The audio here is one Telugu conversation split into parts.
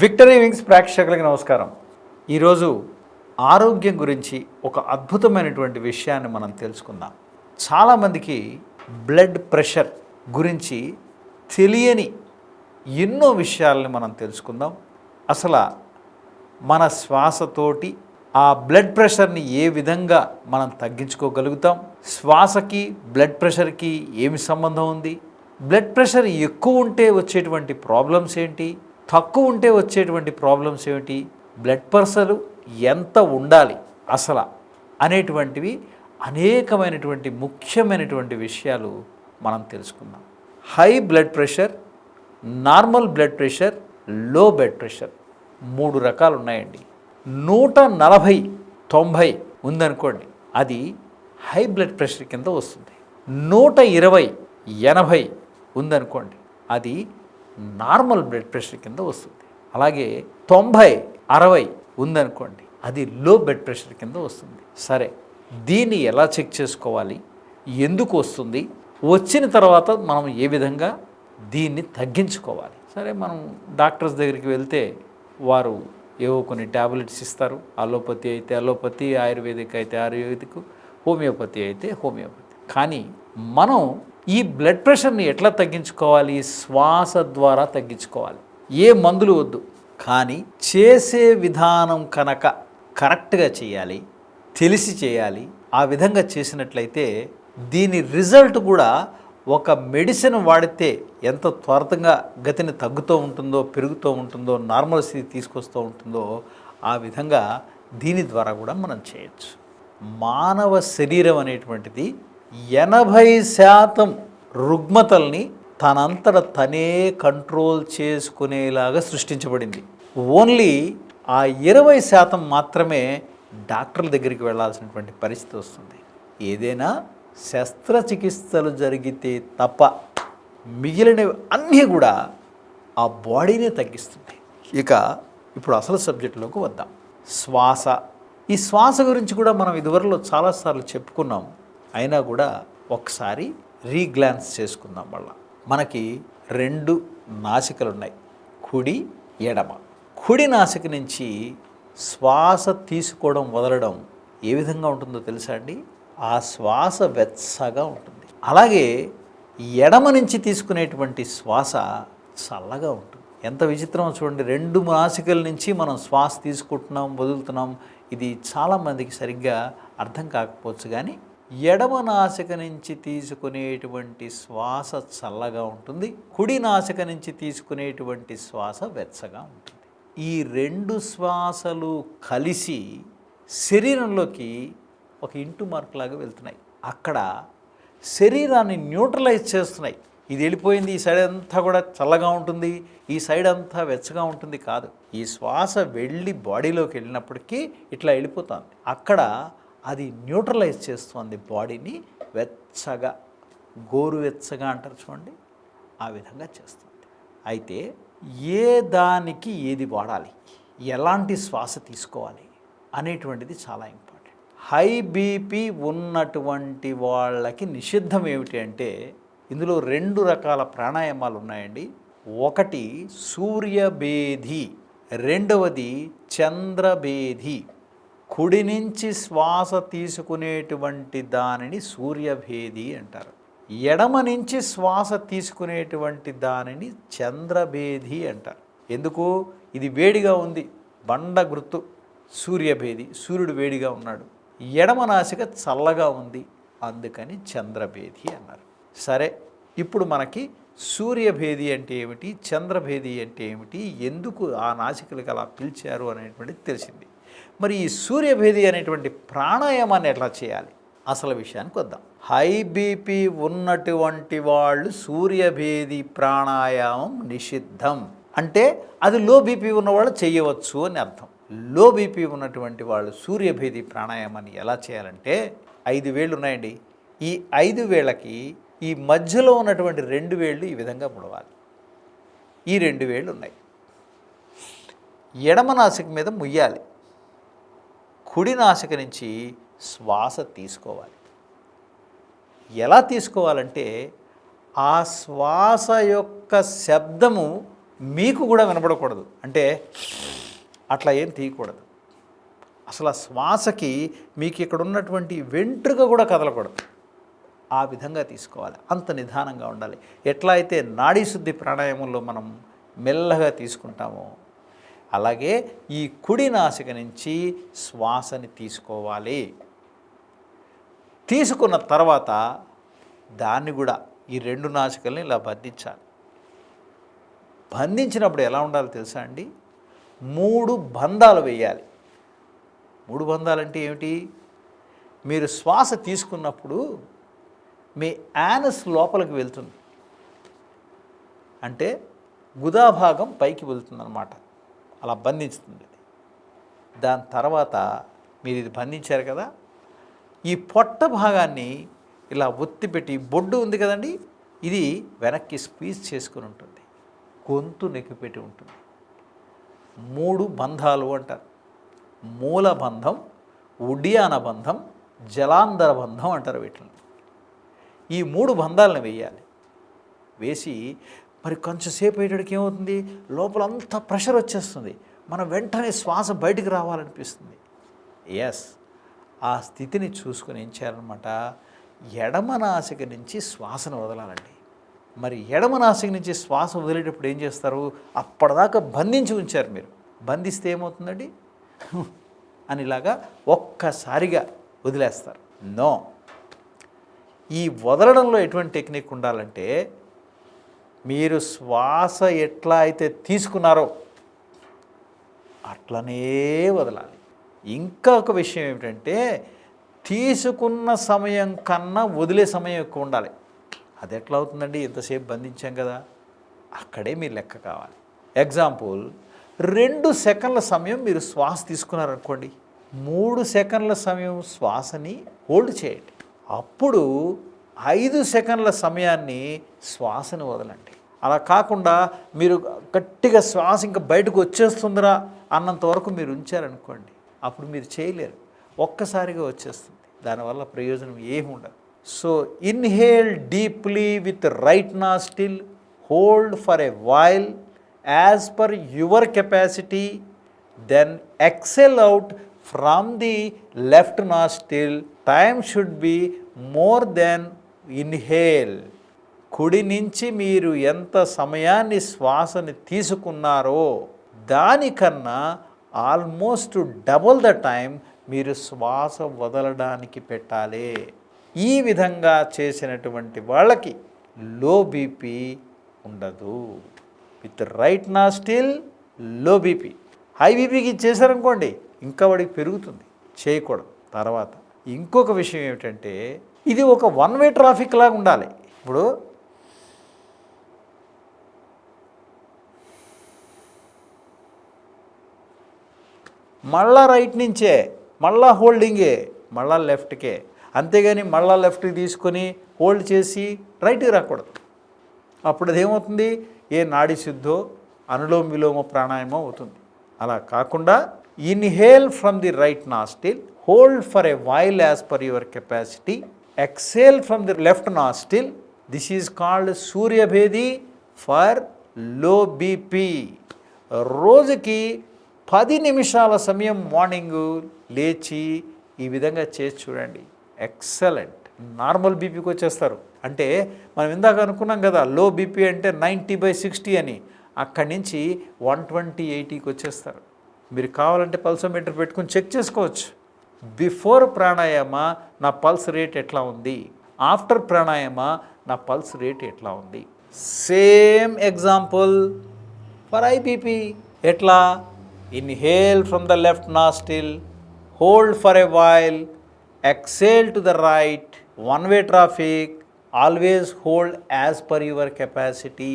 విక్టరీ వింగ్స్ ప్రేక్షకులకి నమస్కారం. ఈరోజు ఆరోగ్యం గురించి ఒక అద్భుతమైనటువంటి విషయాన్ని మనం తెలుసుకుందాం. చాలామందికి బ్లడ్ ప్రెషర్ గురించి తెలియని ఎన్నో విషయాలని మనం తెలుసుకుందాం. అసలు మన శ్వాసతోటి ఆ బ్లడ్ ప్రెషర్ని ఏ విధంగా మనం తగ్గించుకోగలుగుతాం? శ్వాసకి బ్లడ్ ప్రెషర్కి ఏమి సంబంధం ఉంది? బ్లడ్ ప్రెషర్ ఎక్కువ ఉంటే వచ్చేటువంటి ప్రాబ్లమ్స్ ఏంటి? తక్కువ ఉంటే వచ్చేటువంటి ప్రాబ్లమ్స్ ఏమిటి? బ్లడ్ ప్రెషర్ ఎంత ఉండాలి అసలు అనేటువంటివి అనేకమైనటువంటి ముఖ్యమైనటువంటి విషయాలు మనం తెలుసుకుందాం. High blood pressure normal blood ప్రెషర్లో blood pressure మూడు రకాలు ఉన్నాయండి. నూట నలభై తొంభై ఉందనుకోండి అది హై బ్లడ్ ప్రెషర్ కింద వస్తుంది. నూట ఇరవై ఎనభై ఉందనుకోండి అది నార్మల్ బ్లడ్ ప్రెషర్ కింద వస్తుంది. అలాగే తొంభై అరవై ఉందనుకోండి అది లో బ్లడ్ ప్రెషర్ కింద వస్తుంది. సరే దీన్ని ఎలా చెక్ చేసుకోవాలి? ఎందుకు వస్తుంది? వచ్చిన తర్వాత మనం ఏ విధంగా దీన్ని తగ్గించుకోవాలి? సరే మనం డాక్టర్స్ దగ్గరికి వెళ్తే వారు ఏవో కొన్ని ట్యాబ్లెట్స్ ఇస్తారు. అలోపతి అయితే అలోపతి ఆయుర్వేదిక్ అయితే ఆయుర్వేదిక్ హోమియోపతి అయితే హోమియోపతి. కానీ మనం ఈ బ్లడ్ ప్రెషర్ని ఎట్లా తగ్గించుకోవాలి? శ్వాస ద్వారా తగ్గించుకోవాలి. ఏ మందులు వద్దు. కానీ చేసే విధానం కనుక కరెక్ట్గా చేయాలి తెలిసి చేయాలి ఆ విధంగా చేసినట్లయితే దీని రిజల్ట్ కూడా ఒక మెడిసిన్ వాడితే ఎంత త్వరతంగా గతిని తగ్గుతూ ఉంటుందో పెరుగుతూ ఉంటుందో నార్మల్ స్థితి తీసుకొస్తూ ఉంటుందో ఆ విధంగా దీని ద్వారా కూడా మనం చేయొచ్చు. మానవ శరీరం అనేటువంటిది ఎనభై శాతం రుగ్మతల్ని తనంతట తనే కంట్రోల్ చేసుకునేలాగా సృష్టించబడింది. ఓన్లీ ఆ ఇరవై శాతం మాత్రమే డాక్టర్ల దగ్గరికి వెళ్ళాల్సినటువంటి పరిస్థితి వస్తుంది. ఏదైనా శస్త్రచికిత్సలు జరిగితే తప్ప మిగిలినవి అన్నీ కూడా ఆ బాడీనే తగ్గిస్తుంది. ఇక ఇప్పుడు అసలు సబ్జెక్టులోకి వద్దాం. శ్వాస. ఈ శ్వాస గురించి కూడా మనం ఇదివరలో చాలాసార్లు చెప్పుకున్నాం. అయినా కూడా ఒకసారి రీగ్లాన్స్ చేసుకుందాం మళ్ళా. మనకి రెండు నాసికలు ఉన్నాయి కుడి ఎడమ. కుడి నాసిక నుంచి శ్వాస తీసుకోవడం వదలడం ఏ విధంగా ఉంటుందో తెలుసా అండి? ఆ శ్వాస వెచ్చగా ఉంటుంది. అలాగే ఎడమ నుంచి తీసుకునేటువంటి శ్వాస చల్లగా ఉంటుంది. ఎంత విచిత్రం చూడండి. రెండు నాసికల నుంచి మనం శ్వాస తీసుకుంటున్నాం వదులుతున్నాం. ఇది చాలామందికి సరిగ్గా అర్థం కాకపోవచ్చు కానీ ఎడమ నాసిక నుంచి తీసుకునేటువంటి శ్వాస చల్లగా ఉంటుంది. కుడి నాసిక నుంచి తీసుకునేటువంటి శ్వాస వెచ్చగా ఉంటుంది. ఈ రెండు శ్వాసలు కలిసి శరీరంలోకి ఒక ఇంటు మార్కులాగా వెళ్తున్నాయి. అక్కడ శరీరాన్ని న్యూట్రలైజ్ చేస్తున్నాయి. ఇది వెళ్ళిపోయింది. ఈ సైడ్ అంతా కూడా చల్లగా ఉంటుంది. ఈ సైడ్ అంతా వెచ్చగా ఉంటుంది కాదు. ఈ శ్వాస వెళ్ళి బాడీలోకి వెళ్ళినప్పటికీ ఇట్లా వెళ్ళిపోతుంది. అక్కడ అది న్యూట్రలైజ్ చేస్తుంది బాడీని వెచ్చగా గోరువెచ్చగా అంటారు చూడండి ఆ విధంగా చేస్తుంది. అయితే ఏ దానికి ఏది వాడాలి? ఎలాంటి శ్వాస తీసుకోవాలి? అనేటువంటిది చాలా ఇంపార్టెంట్ హై బీపీ ఉన్నటువంటి వాళ్ళకి నిషిద్ధం ఏమిటి అంటే ఇందులో రెండు రకాల ప్రాణాయామాలు ఉన్నాయండి. ఒకటి సూర్యభేధి రెండవది చంద్రభేధి. కుడి నుంచి శ్వాస తీసుకునేటువంటి దానిని సూర్యభేది అంటారు. ఎడమ నుంచి శ్వాస తీసుకునేటువంటి దానిని చంద్రభేది అంటారు. ఎందుకు? ఇది వేడిగా ఉంది. బండ గుర్తు. సూర్యభేది. సూర్యుడు వేడిగా ఉన్నాడు. ఎడమ నాసిక చల్లగా ఉంది. అందుకని చంద్రభేది అన్నారు. సరే ఇప్పుడు మనకి సూర్యభేది అంటే ఏమిటి? చంద్రభేది అంటే ఏమిటి? ఎందుకు ఆ నాసికలకు అలా పిలిచారు అనేటువంటిది తెలిసింది. మరి ఈ సూర్యభేది అనేటువంటి ప్రాణాయామాన్ని ఎట్లా చేయాలి? అసలు విషయానికి వద్దాం. హై బీపీ ఉన్నటువంటి వాళ్ళు సూర్యభేది ప్రాణాయామం నిషిద్ధం. అంటే అది లో బీపీ ఉన్నవాళ్ళు చేయవచ్చు అని అర్థం. లో బీపీ ఉన్నటువంటి వాళ్ళు సూర్యభేది ప్రాణాయామాన్ని ఎలా చేయాలంటే ఐదు వేళ్ళు ఉన్నాయండి. ఈ ఐదు వేళ్ళకి ఈ మధ్యలో ఉన్నటువంటి రెండు వేళ్ళు ఈ విధంగా ముడవాలి. ఈ రెండు వేళ్ళు ఉన్నాయి. ఎడమ నాసిక మీద ముయ్యాలి. కుడి నాసిక నుంచి శ్వాస తీసుకోవాలి. ఎలా తీసుకోవాలంటే ఆ శ్వాస యొక్క శబ్దము మీకు కూడా వినపడకూడదు. అంటే అట్లా ఏం తీయకూడదు. అసలు ఆ శ్వాసకి మీకు ఇక్కడ ఉన్నటువంటి వెంట్రుక కూడా కదలకూడదు. ఆ విధంగా తీసుకోవాలి. అంత నిదానంగా ఉండాలి. ఎట్లా అయితే నాడీ శుద్ధి ప్రాణాయామంలో మనం మెల్లగా తీసుకుంటామో అలాగే ఈ కుడి నాసిక నుంచి శ్వాసని తీసుకోవాలి. తీసుకున్న తర్వాత దాన్ని కూడా ఈ రెండు నాసికల్ని ఇలా బంధించాలి. బంధించినప్పుడు ఎలా ఉండాలో తెలుసా అండి? మూడు బంధాలు వేయాలి. మూడు బంధాలంటే ఏమిటి? మీరు శ్వాస తీసుకున్నప్పుడు మీ యానస్ లోపలికి వెళ్తుంది. అంటే గుదా భాగం పైకి వెళ్తుందన్నమాట. అలా బంధిస్తుంది. అది దాని తర్వాత మీరు ఇది బంధించారు కదా ఈ పొట్ట భాగాన్ని ఇలా ఒత్తి పెట్టి బొడ్డు ఉంది కదండి ఇది వెనక్కి స్క్వీజ్ చేసుకుని ఉంటుంది. గొంతు నెక్కిపెట్టి ఉంటుంది. మూడు బంధాలు అంటారు. మూల బంధం ఉడియాన బంధం జలాంధర బంధం అంటారు వీటిని. ఈ మూడు బంధాలను వేయాలి. వేసి మరి కొంచెంసేపు అయ్యేటికి ఏమవుతుంది? లోపల అంతా ప్రెషర్ వచ్చేస్తుంది. మనం వెంటనే శ్వాస బయటికి రావాలనిపిస్తుంది. ఎస్ ఆ స్థితిని చూసుకుని ఏం చేయాలన్నమాట? ఎడమ నాసిక నుంచి శ్వాసను వదలాలండి. మరి ఎడమ నాసిక నుంచి శ్వాస వదిలేటప్పుడు ఏం చేస్తారు? అప్పటిదాకా బంధించి ఉంచారు మీరు. బంధిస్తే ఏమవుతుందండి? అని ఇలాగా ఒక్కసారిగా వదిలేస్తారు. నో ఈ వదలడంలో ఎటువంటి టెక్నిక్ ఉండాలంటే మీరు శ్వాస ఎట్లా అయితే తీసుకున్నారో అట్లనే వదలాలి. ఇంకా ఒక విషయం ఏమిటంటే తీసుకున్న సమయం కన్నా వదిలే సమయం ఎక్కువ ఉండాలి. అది ఎట్లా అవుతుందండి? ఎంతసేపు బంధించాం కదా. అక్కడే మీరు లెక్క కావాలి. ఎగ్జాంపుల్ రెండు సెకండ్ల సమయం మీరు శ్వాస తీసుకున్నారనుకోండి. మూడు సెకండ్ల సమయం శ్వాసని హోల్డ్ చేయండి. అప్పుడు ఐదు సెకండ్ల సమయాన్ని శ్వాసని వదలండి. అలా కాకుండా మీరు గట్టిగా శ్వాస ఇంకా బయటకు వచ్చేస్తుందిరా అన్నంత వరకు మీరు ఉంచారనుకోండి అప్పుడు మీరు చేయలేరు. ఒక్కసారిగా వచ్చేస్తుంది. దానివల్ల ప్రయోజనం ఏమి ఉండదు. So inhale deeply with right nostril hold for a while as per your capacity then exhale out from the left nostril time should be more than inhale. కుడి నుంచి మీరు ఎంత సమయాన్ని శ్వాసని తీసుకున్నారో దానికన్నా ఆల్మోస్ట్ డబుల్ ద టైం మీరు శ్వాస వదలడానికి పెట్టాలి. ఈ విధంగా చేసినటువంటి వాళ్ళకి లో బీపీ ఉండదు. విత్ రైట్ నా స్టిల్లో బీపీ. హై బీపీకి చేశారనుకోండి ఇంకా వాడికి పెరుగుతుంది చేయకూడదు. తర్వాత ఇంకొక విషయం ఏమిటంటే ఇది ఒక వన్ వే ట్రాఫిక్ లాగా ఉండాలి. ఇప్పుడు మళ్ళా రైట్ నుంచే మళ్ళా హోల్డింగే మళ్ళా లెఫ్ట్కే అంతేగాని మళ్ళా లెఫ్ట్కి తీసుకొని హోల్డ్ చేసి రైట్కి రాకూడదు. అప్పుడు అదేమవుతుంది? ఏ నాడి శుద్ధో అనులోమ విలోమ ప్రాణాయామం అవుతుంది. అలా కాకుండా inhale from the right nostril hold for a while as per your capacity exhale from the left nostril this is called Suryabhedi for low BP రోజుకి పది నిమిషాల సమయం మార్నింగ్ లేచి ఈ విధంగా చేసి చూడండి. ఎక్సలెంట్ నార్మల్ బీపీకి వచ్చేస్తారు. అంటే మనం ఇందాక అనుకున్నాం కదా లో బీపీ అంటే నైంటీ బై సిక్స్టీ అని. అక్కడి నుంచి వన్ ట్వంటీ ఎయిటీకి వచ్చేస్తారు. మీరు కావాలంటే పల్సోమీటర్ పెట్టుకుని చెక్ చేసుకోవచ్చు. బిఫోర్ ప్రాణాయామ నా పల్స్ రేట్ ఎట్లా ఉంది? ఆఫ్టర్ ప్రాణాయామ నా పల్స్ రేట్ ఎట్లా ఉంది? Same example for high BP ఎట్లా? Inhale from the left nostril hold for a while exhale to the right one way traffic always hold as per your capacity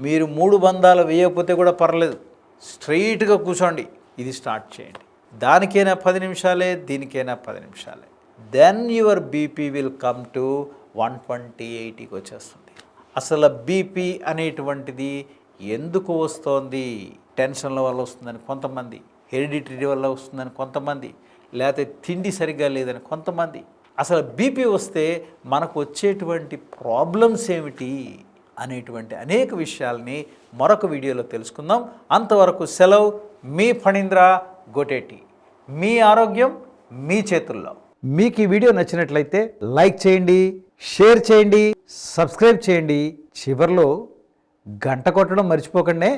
మీరు మూడు బంధాలు వేయకపోతే కూడా పర్లేదు. స్ట్రైట్గా కూర్చోండి. ఇది స్టార్ట్ చేయండి. దానికైనా పది నిమిషాలే దీనికైనా పది నిమిషాలే. Then your BP will come to one twenty ఎయిటీకి వచ్చేస్తుంది. అసలు బీపీ అనేటువంటిది ఎందుకు వస్తోంది? టెన్షన్ల వల్ల వస్తుందని కొంతమంది హెరిడిటరీ వల్ల వస్తుందని కొంతమంది లేకపోతే తిండి సరిగ్గా లేదని కొంతమంది. అసలు బీపీ వస్తే మనకు వచ్చేటువంటి ప్రాబ్లమ్స్ ఏమిటి అనేటువంటి అనేక విషయాల్ని మరొక వీడియోలో తెలుసుకుందాం. అంతవరకు సెలవు. మీ ఫణీంద్ర గోటేటి. మీ ఆరోగ్యం మీ చేతుల్లో. మీకు ఈ వీడియో నచ్చినట్లయితే లైక్ చేయండి షేర్ చేయండి సబ్స్క్రైబ్ చేయండి. చివరిలో గంట కొట్టడం మర్చిపోకండి.